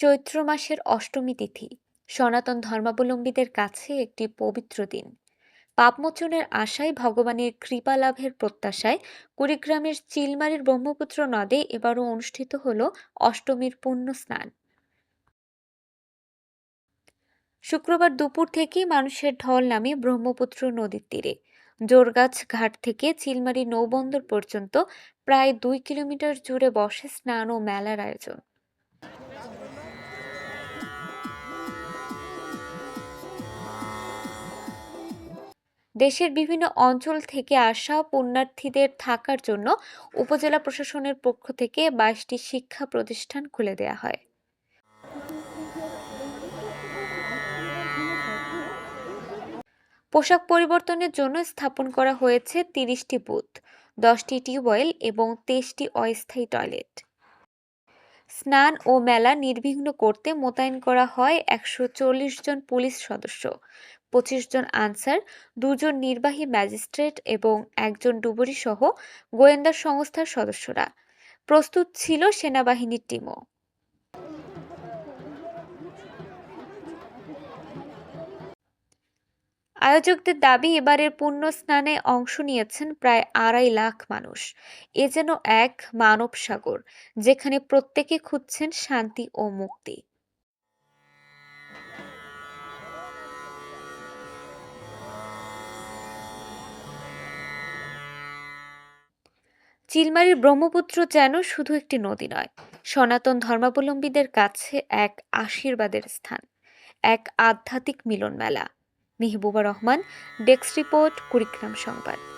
চৈত্র মাসের অষ্টমী তিথি, সনাতন ধর্মাবলম্বীদের কাছে একটি পবিত্র দিন। পাপমোচনের আশায় ভগবানের কৃপা লাভের প্রত্যাশায় কুড়িগ্রামের চিলমারির ব্রহ্মপুত্র নদে এবারও অনুষ্ঠিত হল অষ্টমীর পুণ্য স্নান। শুক্রবার দুপুর থেকেই মানুষের ঢল নামে ব্রহ্মপুত্র নদীর তীরে। জোরগাছ ঘাট থেকে চিলমারি নৌবন্দর পর্যন্ত প্রায় দুই কিলোমিটার জুড়ে বসে স্নান ও মেলার আয়োজন। দেশের বিভিন্ন অঞ্চল থেকে আসা পুণ্যার্থীদের থাকার জন্য উপজেলা প্রশাসনের পক্ষ থেকে বাইশটি শিক্ষা প্রতিষ্ঠান খুলে দেয়া হয়। পোশাক পরিবর্তনের জন্য স্থাপন করা হয়েছে তিরিশটি বুথ, দশটি টিউবওয়েল এবং তেইশটি অস্থায়ী টয়লেট। স্নান ও মেলা নির্বিঘ্ন করতে মোতায়েন করা হয় একশো চল্লিশ জন পুলিশ সদস্য। পঁচিশ জন আনসার, দুজন নির্বাহী ম্যাজিস্ট্রেট এবং একজন ডুবুরি সহ গোয়েন্দা সংস্থার সদস্যরা। প্রস্তুত ছিল সেনাবাহিনীর টিমও। আয়োজকদের দাবি, এবারের পূর্ণ স্নানে অংশ নিয়েছেন প্রায় আড়াই লাখ মানুষ। এ যেন এক মানব সাগর যেখানে প্রত্যেকে খুঁজছেন শান্তি ও মুক্তি। চিলমারির ব্রহ্মপুত্র যেন শুধু একটি নদী নয়, সনাতন ধর্মাবলম্বীদের কাছে এক আশীর্বাদের স্থান, এক আধ্যাত্মিক মিলন মেলা মেহবুবা রহমান, ডেস্ক রিপোর্ট, কুড়িগ্রাম সংবাদ।